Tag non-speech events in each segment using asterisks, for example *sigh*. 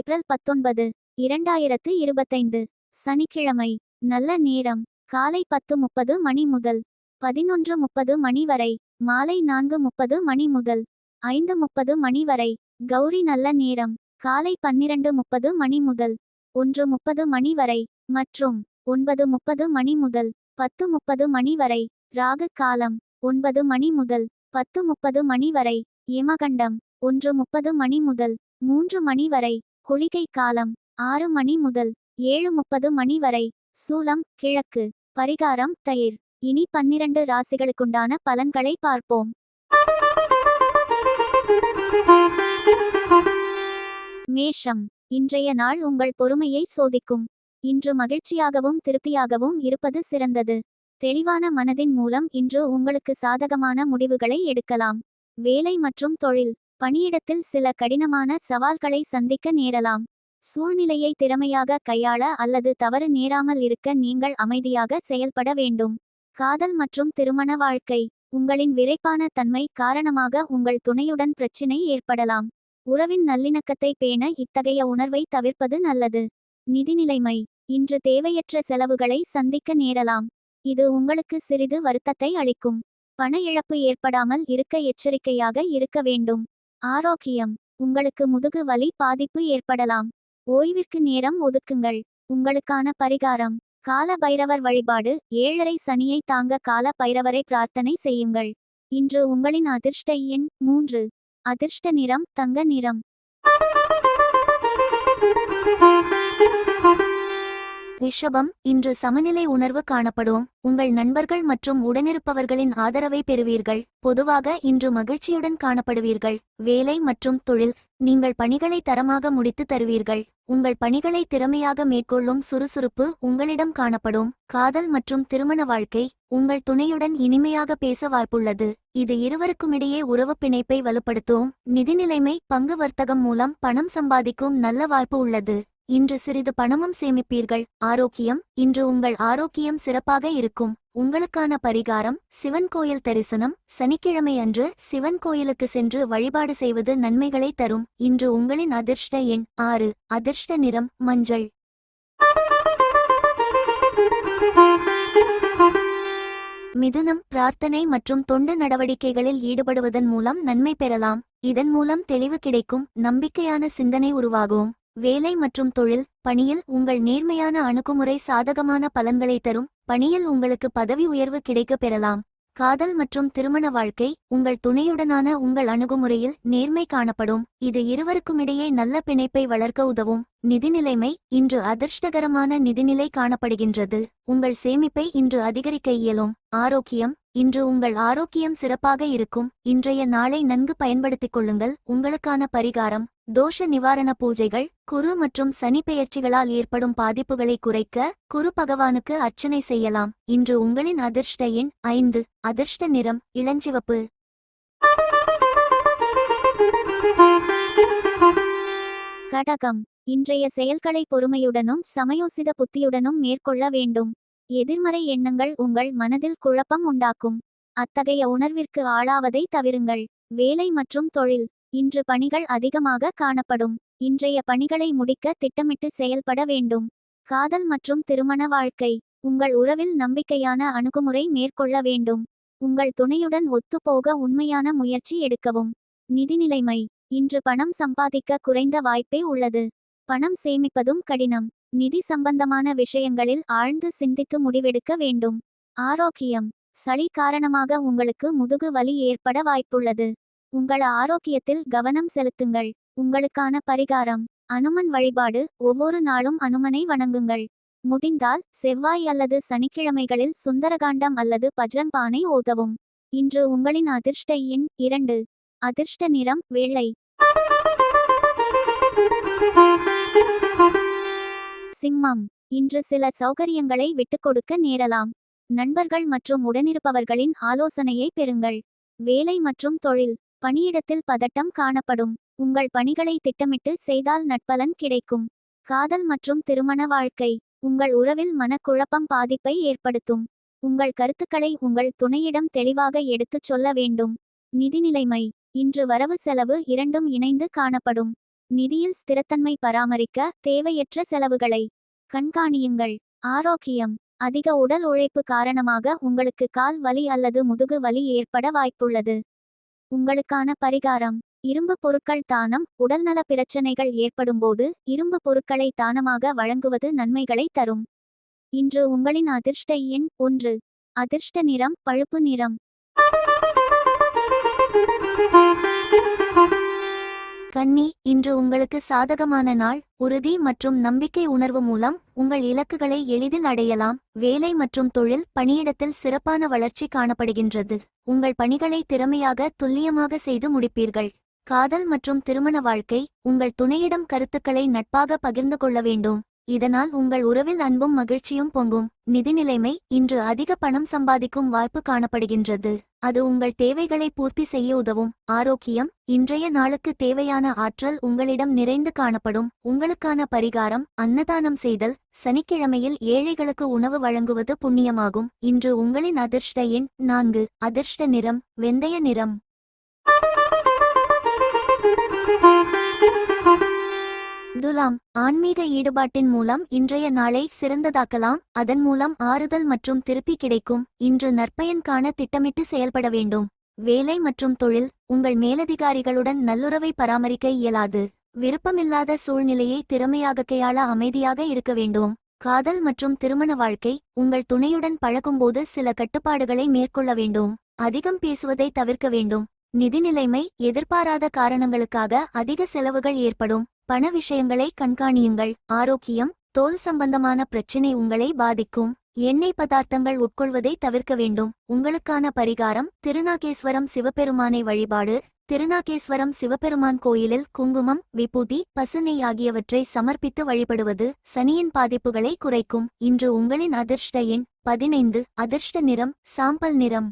April பத்தொன்பது இரண்டாயிரத்து இருபத்தைந்து சனிக்கிழமை நல்ல நேரம் காலை பத்து முப்பது மணி முதல் பதினொன்று முப்பது மணி வரை மாலை நான்கு முப்பது மணி முதல் ஐந்து முப்பது மணி வரை கௌரி நல்ல நேரம் காலை பன்னிரண்டு முப்பது மணி முதல் ஒன்று முப்பது மணி வரை மற்றும் ஒன்பது முப்பது மணி முதல் பத்து முப்பது மணி வரை ராகு காலம் ஒன்பது மணி முதல் பத்து முப்பது மணி வரை யமகண்டம் ஒன்று முப்பது மணி முதல் மூன்று மணி வரை குளிகை காலம் ஆறு மணி முதல் ஏழு முப்பது மணி வரை. சூலம் கிழக்கு பரிகாரம் தயிர். இனி பன்னிரண்டு ராசிகளுக்குண்டான பலன்களை பார்ப்போம். மேஷம் இன்றைய நாள் உங்கள் பொறுமையை சோதிக்கும். இன்று மகிழ்ச்சியாகவும் திருப்தியாகவும் இருப்பது சிறந்தது. தெளிவான மனதின் மூலம் இன்று உங்களுக்கு சாதகமான முடிவுகளை எடுக்கலாம். வேலை மற்றும் தொழில் பணியிடத்தில் சில கடினமான சவால்களை சந்திக்க நேரலாம். சூழ்நிலையை திறமையாக கையாள அல்லது தவறு நேராமல் இருக்க நீங்கள் அமைதியாக செயல்பட வேண்டும். காதல் மற்றும் திருமண வாழ்க்கை. உங்களின் விரைப்பான தன்மை காரணமாக உங்கள் துணையுடன் பிரச்சினை ஏற்படலாம். உறவின் நல்லிணக்கத்தை பேண இத்தகைய உணர்வை தவிர்ப்பது நல்லது. நிதிநிலைமை. இன்று தேவையற்ற செலவுகளை சந்திக்க நேரலாம். இது உங்களுக்கு சிறிது வருத்தத்தை அளிக்கும். பண இழப்பு ஏற்படாமல் இருக்க எச்சரிக்கையாக இருக்க வேண்டும். ஆரோக்கியம். உங்களுக்கு முதுகு வலி பாதிப்பு ஏற்படலாம். ஓய்விற்கு நேரம் ஒதுக்குங்கள். உங்களுக்கான பரிகாரம். கால பைரவர் வழிபாடு. ஏழரை சனியை தாங்க கால பைரவரை பிரார்த்தனை செய்யுங்கள். இன்று உங்களின் அதிர்ஷ்ட எண் மூன்று. அதிர்ஷ்ட நிறம் தங்க நிறம். ரிஷபம் இன்று சமநிலை உணர்வு காணப்படும். உங்கள் நண்பர்கள் மற்றும் உடனிருப்பவர்களின் ஆதரவை பெறுவீர்கள். பொதுவாக இன்று மகிழ்ச்சியுடன் காணப்படுவீர்கள். வேலை மற்றும் தொழில் நீங்கள் பணிகளை தரமாக முடித்து தருவீர்கள். உங்கள் பணிகளை திறமையாக மேற்கொள்ளும் சுறுசுறுப்பு உங்களிடம் காணப்படும். காதல் மற்றும் திருமண வாழ்க்கை உங்கள் துணையுடன் இனிமையாக பேச வாய்ப்புள்ளது. இது இருவருக்குமிடையே உறவு பிணைப்பை வலுப்படுத்தும். நிதிநிலைமை பங்கு வர்த்தகம் மூலம் பணம் சம்பாதிக்கும் நல்ல வாய்ப்பு உள்ளது. இன்று சிறிது பணமும் சேமிப்பீர்கள். ஆரோக்கியம் இன்று உங்கள் ஆரோக்கியம் சிறப்பாக இருக்கும். உங்களுக்கான பரிகாரம் சிவன் கோயில் தரிசனம். சனிக்கிழமை அன்று சிவன் கோயிலுக்கு சென்று வழிபாடு செய்வது நன்மைகளை தரும். இன்று உங்களின் அதிர்ஷ்ட எண் ஆறு. அதிர்ஷ்ட நிறம் மஞ்சள். மிதுனம் பிரார்த்தனை மற்றும் தொண்டு நடவடிக்கைகளில் ஈடுபடுவதன் மூலம் நன்மை பெறலாம். இதன் மூலம் தெளிவு கிடைக்கும். நம்பிக்கையான சிந்தனை உருவாகும். வேலை மற்றும் தொழில் பணியில் உங்கள் நேர்மையான அணுகுமுறை சாதகமான பலன்களை தரும் பணியில் உங்களுக்கு பதவி உயர்வு கிடைக்கப் பெறலாம். காதல் மற்றும் திருமண வாழ்க்கை உங்கள் துணையுடனான உங்கள் அணுகுமுறையில் நேர்மை காணப்படும். இது இருவருக்குமிடையே நல்ல பிணைப்பை வளர்க்க உதவும். நிதிநிலைமை இன்று அதிர்ஷ்டகரமான நிதிநிலை காணப்படுகின்றது. உங்கள் சேமிப்பை இன்று அதிகரிக்க இயலும். ஆரோக்கியம் இன்று உங்கள் ஆரோக்கியம் சிறப்பாக இருக்கும். இன்றைய நாளை நன்கு பயன்படுத்திக் கொள்ளுங்கள். உங்களுக்கான பரிகாரம் தோஷ நிவாரண பூஜைகள் குரு மற்றும் சனி பெயர்ச்சிகளால் ஏற்படும் பாதிப்புகளை குறைக்க குரு பகவானுக்கு அர்ச்சனை செய்யலாம். இன்று உங்களின் அதிர்ஷ்ட எண் ஐந்து அதிர்ஷ்ட நிறம் இளஞ்சிவப்பு. கடகம். இன்றைய செயல்களை பொறுமையுடனும் சமயோசித புத்தியுடனும் மேற்கொள்ள வேண்டும். எதிர்மறை எண்ணங்கள் உங்கள் மனதில் குழப்பம் உண்டாக்கும். அத்தகைய உணர்விற்கு ஆளாவதை தவிருங்கள். வேலை மற்றும் தொழில் இன்று பணிகள் அதிகமாக காணப்படும். இன்றைய பணிகளை முடிக்க திட்டமிட்டு செயல்பட வேண்டும். காதல் மற்றும் திருமண வாழ்க்கை உங்கள் உறவில் நம்பிக்கையான அணுகுமுறை மேற்கொள்ள வேண்டும். உங்கள் துணையுடன் ஒத்துப்போக உண்மையான முயற்சி எடுக்கவும். நிதிநிலைமை இன்று பணம் சம்பாதிக்க குறைந்த வாய்ப்பே உள்ளது. பணம் சேமிப்பதும் கடினம். நிதி சம்பந்தமான விஷயங்களில் ஆழ்ந்து சிந்தித்து முடிவெடுக்க வேண்டும். ஆரோக்கியம். சளி காரணமாக உங்களுக்கு முதுகு வலி ஏற்பட வாய்ப்புள்ளது. உங்கள் ஆரோக்கியத்தில் கவனம் செலுத்துங்கள். உங்களுக்கான பரிகாரம். அனுமன் வழிபாடு. ஒவ்வொரு நாளும் அனுமனை வணங்குங்கள். முடிந்தால் செவ்வாய் அல்லது சனிக்கிழமைகளில் சுந்தரகாண்டம் அல்லது பஜ்ரங்பானை ஓதவும். இன்று உங்களின் அதிர்ஷ்ட எண் இரண்டு. அதிர்ஷ்ட நிறம் வெள்ளை. சிம்மம் இன்று சில சௌகரியங்களை விட்டுக்கொடுக்க நேரலாம். நண்பர்கள் மற்றும் உடனிருப்பவர்களின் ஆலோசனையை பெறுங்கள். வேலை மற்றும் தொழில். பணியிடத்தில் பதட்டம் காணப்படும். உங்கள் பணிகளை திட்டமிட்டு செய்தால் நட்பலன் கிடைக்கும். காதல் மற்றும் திருமண வாழ்க்கை. உங்கள் உறவில் மனக்குழப்பம் பாதிப்பை ஏற்படுத்தும். உங்கள் கருத்துக்களை உங்கள் துணையிடம் தெளிவாக எடுத்துச் சொல்ல வேண்டும். நிதிநிலைமை இன்று வரவு செலவு இரண்டும் இணைந்து காணப்படும். நிதியில் ஸ்திரத்தன்மை பராமரிக்க தேவையற்ற செலவுகளை. கண்காணியுங்கள். ஆரோக்கியம். அதிக உடல் உழைப்பு காரணமாக உங்களுக்கு கால் வலி அல்லது முதுகு வலி ஏற்பட வாய்ப்புள்ளது. உங்களுக்கான பரிகாரம். இரும்பு பொருட்கள் தானம். உடல்நல பிரச்சனைகள் ஏற்படும்போது இரும்பு பொருட்களை தானமாக வழங்குவது நன்மைகளை தரும். இன்று உங்களின் அதிர்ஷ்ட எண் ஒன்று. அதிர்ஷ்ட நிறம் பழுப்பு நிறம். கன்னி இன்று உங்களுக்கு சாதகமான நாள் உறுதி மற்றும் நம்பிக்கை உணர்வு மூலம் உங்கள் இலக்குகளை எளிதில் அடையலாம். வேலை மற்றும் தொழில் பணியிடத்தில் சிறப்பான வளர்ச்சி காணப்படுகின்றது. உங்கள் பணிகளை திறமையாக துல்லியமாக செய்து முடிப்பீர்கள். காதல் மற்றும் திருமண வாழ்க்கை உங்கள் துணையிடம் கருத்துக்களை நட்பாக பகிர்ந்து கொள்ள வேண்டும். இதனால் உங்கள் உறவில் அன்பும் மகிழ்ச்சியும் பொங்கும். நிதிநிலைமை இன்று அதிக பணம் சம்பாதிக்கும் வாய்ப்பு காணப்படுகின்றது. அது உங்கள் தேவைகளை பூர்த்தி செய்ய உதவும். ஆரோக்கியம் இன்றைய நாளுக்கு தேவையான ஆற்றல் உங்களிடம் நிறைந்து காணப்படும். உங்களுக்கான பரிகாரம் அன்னதானம் செய்தல் சனிக்கிழமையில் ஏழைகளுக்கு உணவு வழங்குவது புண்ணியமாகும். இன்று உங்களின் அதிர்ஷ்ட எண் நான்கு. அதிர்ஷ்ட நிறம் வெந்தய நிறம். துலாம் ஆன்மீக ஈடுபாட்டின் மூலம் இன்றைய நாளை சிறந்ததாக்கலாம். அதன் மூலம் ஆறுதல் மற்றும் திருப்பி கிடைக்கும். இன்று நற்பயன் காண திட்டமிட்டு செயல்பட வேண்டும். வேலை மற்றும் தொழில் உங்கள் மேலதிகாரிகளுடன் நல்லுறவை பராமரிக்க இயலாது. விருப்பமில்லாத சூழ்நிலையை திறமையாக கையாள அமைதியாக இருக்க வேண்டும். காதல் மற்றும் திருமண வாழ்க்கை உங்கள் துணையுடன் பழகும்போது சில கட்டுப்பாடுகளை மேற்கொள்ள வேண்டும். அதிகம் பேசுவதை தவிர்க்க வேண்டும். நிதிநிலைமை எதிர்பாராத காரணங்களுக்காக அதிக செலவுகள் ஏற்படும். பண விஷயங்களை கண்காணியுங்கள். ஆரோக்கியம் தோல் சம்பந்தமான பிரச்சினை உங்களை பாதிக்கும். எண்ணெய் பதார்த்தங்கள் உட்கொள்வதை தவிர்க்க வேண்டும். உங்களுக்கான பரிகாரம் திருநாகேஸ்வரம் சிவபெருமானை வழிபாடு. திருநாகேஸ்வரம் சிவபெருமான் கோயிலில் குங்குமம் விபூதி பசுநெய் ஆகியவற்றை சமர்ப்பித்து வழிபடுவது சனியின் பாதிப்புகளை குறைக்கும். இன்று உங்களின் அதிர்ஷ்ட எண் பதினைந்து. அதிர்ஷ்ட நிறம் சாம்பல் நிறம்.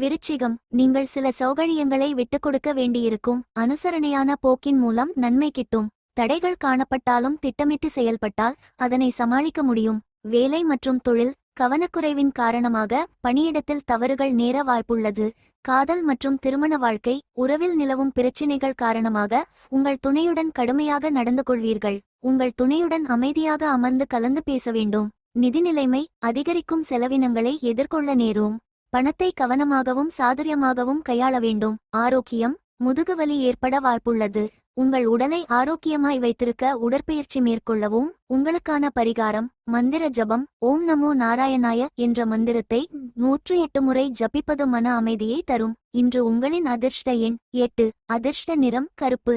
விருச்சிகம் நீங்கள் சில சௌகரியங்களை விட்டுக் கொடுக்க வேண்டியிருக்கும். அனுசரணையான போக்கின் மூலம் நன்மை கிட்டும். தடைகள் காணப்பட்டாலும் திட்டமிட்டு செயல்பட்டால் அதனை சமாளிக்க முடியும். வேலை மற்றும் தொழில் கவனக்குறைவின் காரணமாக பணியிடத்தில் தவறுகள் நேர வாய்ப்புள்ளது. காதல் மற்றும் திருமண வாழ்க்கை உறவில் நிலவும் பிரச்சினைகள் காரணமாக உங்கள் துணையுடன் கடுமையாக நடந்து கொள்வீர்கள். உங்கள் துணையுடன் அமைதியாக அமர்ந்து கலந்து பேச வேண்டும். நிதிநிலைமை அதிகரிக்கும் செலவினங்களை எதிர்கொள்ள நேரும். பணத்தை கவனமாகவும் சாதுரியமாகவும் கையாள வேண்டும். ஆரோக்கியம் முதுகுவலி ஏற்பட வாய்ப்புள்ளது. உங்கள் உடலை ஆரோக்கியமாய் வைத்திருக்க உடற்பயிற்சி மேற்கொள்ளவும் உங்களுக்கான பரிகாரம் மந்திர ஜபம் ஓம் நமோ நாராயணாய என்ற மந்திரத்தை நூற்று எட்டு முறை ஜபிப்பது மன அமைதியை தரும். இன்று உங்களின் அதிர்ஷ்ட எண் எட்டு அதிர்ஷ்ட நிறம் கருப்பு.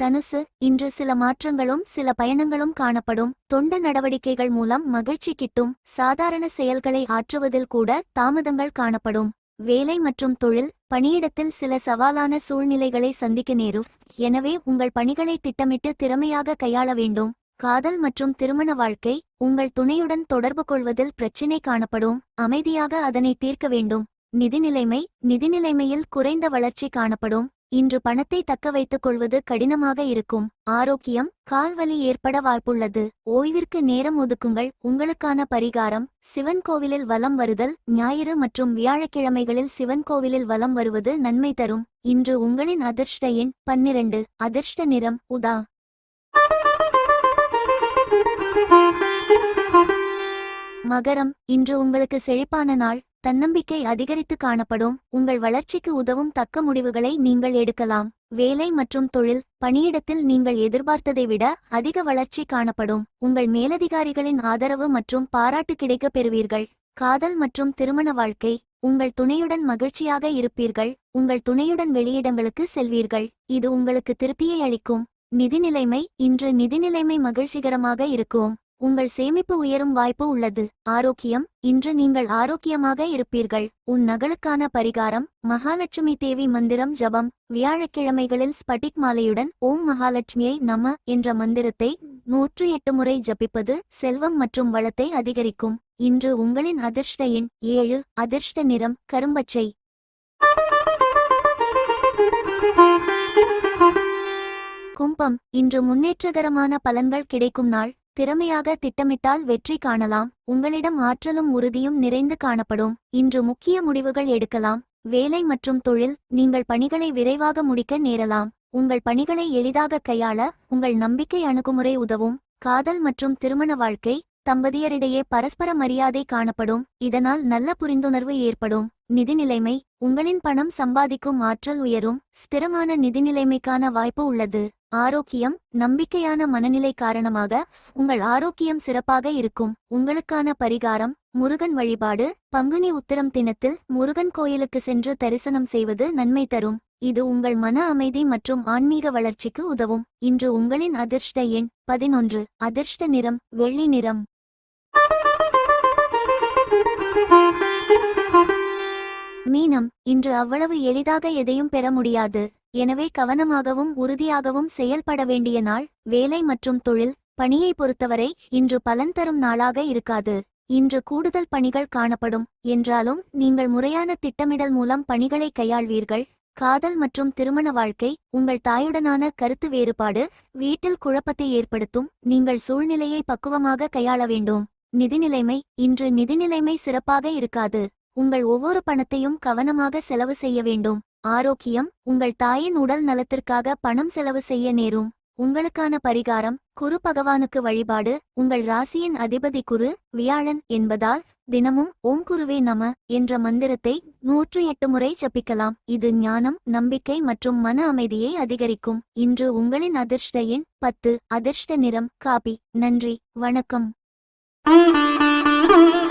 தனுசு இன்று சில மாற்றங்களும் சில பயணங்களும் காணப்படும். தொண்ட நடவடிக்கைகள் மூலம் மகிழ்ச்சி கிட்டும். சாதாரண செயல்களை ஆற்றுவதில் கூட தாமதங்கள் காணப்படும். வேலை மற்றும் தொழில் பணியிடத்தில் சில சவாலான சூழ்நிலைகளை சந்திக்க நேரும். எனவே உங்கள் பணிகளை திட்டமிட்டு திறமையாக கையாள வேண்டும். காதல் மற்றும் திருமண வாழ்க்கை உங்கள் துணையுடன் தொடர்பு கொள்வதில் பிரச்சினை காணப்படும். அமைதியாக அதனை தீர்க்க வேண்டும். நிதிநிலைமை நிதிநிலைமையில் குறைந்த வளர்ச்சி காணப்படும். இன்று பணத்தை தக்க வைத்துக் கொள்வது கடினமாக இருக்கும். ஆரோக்கியம் கால்வலி ஏற்பட வாய்ப்புள்ளது. ஓய்விற்கு நேரம் ஒதுக்குங்கள். உங்களுக்கான பரிகாரம் சிவன் கோவிலில் வலம் வருதல். ஞாயிறு மற்றும் வியாழக்கிழமைகளில் சிவன் கோவிலில் வலம் வருவது நன்மை தரும். இன்று உங்களின் அதிர்ஷ்ட எண் பன்னிரண்டு. அதிர்ஷ்ட நிறம் உதா. மகரம் இன்று உங்களுக்கு செழிப்பான நாள். தன்னம்பிக்கை அதிகரித்து காணப்படும். உங்கள் வளர்ச்சிக்கு உதவும் தக்க முடிவுகளை நீங்கள் எடுக்கலாம். வேலை மற்றும் தொழில் பணியிடத்தில் நீங்கள் எதிர்பார்த்ததை விட அதிக வளர்ச்சி காணப்படும். உங்கள் மேலதிகாரிகளின் ஆதரவு மற்றும் பாராட்டு கிடைக்கப் பெறுவீர்கள். காதல் மற்றும் திருமண வாழ்க்கை. உங்கள் துணையுடன் மகிழ்ச்சியாக இருப்பீர்கள். உங்கள் துணையுடன் வெளியிடங்களுக்கு செல்வீர்கள். இது உங்களுக்கு திருப்தியை அளிக்கும். நிதிநிலைமை இன்று நிதிநிலைமை மகிழ்ச்சிகரமாக இருக்கும். உங்கள் சேமிப்பு உயரும் வாய்ப்பு உள்ளது. ஆரோக்கியம் இன்று நீங்கள் ஆரோக்கியமாக இருப்பீர்கள். உன் நகலுக்கான பரிகாரம் மகாலட்சுமி தேவி மந்திரம் ஜபம் வியாழக்கிழமைகளில் ஸ்பட்டிக் மாலையுடன் ஓம் மகாலட்சுமியை நம என்ற மந்திரத்தை நூற்று எட்டு முறை ஜபிப்பது செல்வம் மற்றும் வளத்தை அதிகரிக்கும். இன்று உங்களின் அதிர்ஷ்ட எண் ஏழு அதிர்ஷ்ட நிறம் கரும்பச்சை. கும்பம் இன்று முன்னேற்றகரமான பலன்கள் கிடைக்கும் நாள். திறமையாக திட்டமிட்டால் வெற்றி காணலாம். உங்களிடம் ஆற்றலும் உறுதியும் நிறைந்து காணப்படும். இன்று முக்கிய முடிவுகள் எடுக்கலாம். வேலை மற்றும் தொழில் நீங்கள் பணிகளை விரைவாக முடிக்க நேரலாம். உங்கள் பணிகளை எளிதாக கையாள உங்கள் நம்பிக்கை அணுகுமுறை உதவும். காதல் மற்றும் திருமண வாழ்க்கை தம்பதியரிடையே பரஸ்பர மரியாதை காணப்படும். இதனால் நல்ல புரிந்துணர்வு ஏற்படும். நிதிநிலைமை உங்களின் பணம் சம்பாதிக்கும் ஆற்றல் உயரும் ஸ்திரமான நிதிநிலைமைக்கான வாய்ப்பு உள்ளது. ஆரோக்கியம் நம்பிக்கையான மனநிலை காரணமாக உங்கள் ஆரோக்கியம் சிறப்பாக இருக்கும். உங்களுக்கான பரிகாரம் முருகன் வழிபாடு பங்குனி உத்திரம் தினத்தில் முருகன் கோயிலுக்கு சென்று தரிசனம் செய்வது நன்மை தரும். இது உங்கள் மன அமைதி மற்றும் ஆன்மீக வளர்ச்சிக்கு உதவும். இன்று உங்களின் அதிர்ஷ்ட எண் பதினொன்று. அதிர்ஷ்ட நிறம் வெள்ளி நிறம். மீனம் இன்று அவ்வளவு எளிதாக எதையும் பெற முடியாது. எனவே கவனமாகவும் உறுதியாகவும் செயல்பட வேண்டிய நாள் வேலை மற்றும் தொழில் பணியை பொறுத்தவரை இன்று பலன் தரும் நாளாக இருக்காது. இன்று கூடுதல் பணிகள் காணப்படும். என்றாலும் நீங்கள் முறையான திட்டமிடல் மூலம் பணிகளை கையாள்வீர்கள். காதல் மற்றும் திருமண வாழ்க்கை உங்கள் தாயுடனான கருத்து வேறுபாடு வீட்டில் குழப்பத்தை ஏற்படுத்தும் நீங்கள் சூழ்நிலையை பக்குவமாக கையாள வேண்டும். நிதிநிலைமை இன்று நிதிநிலைமை சிறப்பாக இருக்காது. உங்கள் ஒவ்வொரு பணத்தையும் கவனமாக செலவு செய்ய வேண்டும். ஆரோக்கியம் உங்கள் தாயின் உடல் நலத்திற்காக பணம் செலவு செய்ய நேரும். உங்களுக்கான பரிகாரம் குரு பகவானுக்கு வழிபாடு உங்கள் ராசியின் அதிபதி குரு வியாழன் என்பதால் தினமும் ஓம் குருவே நம என்ற மந்திரத்தை நூற்று எட்டு முறை ஜபிக்கலாம். இது ஞானம் நம்பிக்கை மற்றும் மன அமைதியை அதிகரிக்கும். இன்று உங்களின் அதிர்ஷ்ட எண் பத்து அதிர்ஷ்ட நிறம் காபி. நன்றி வணக்கம். *laughs*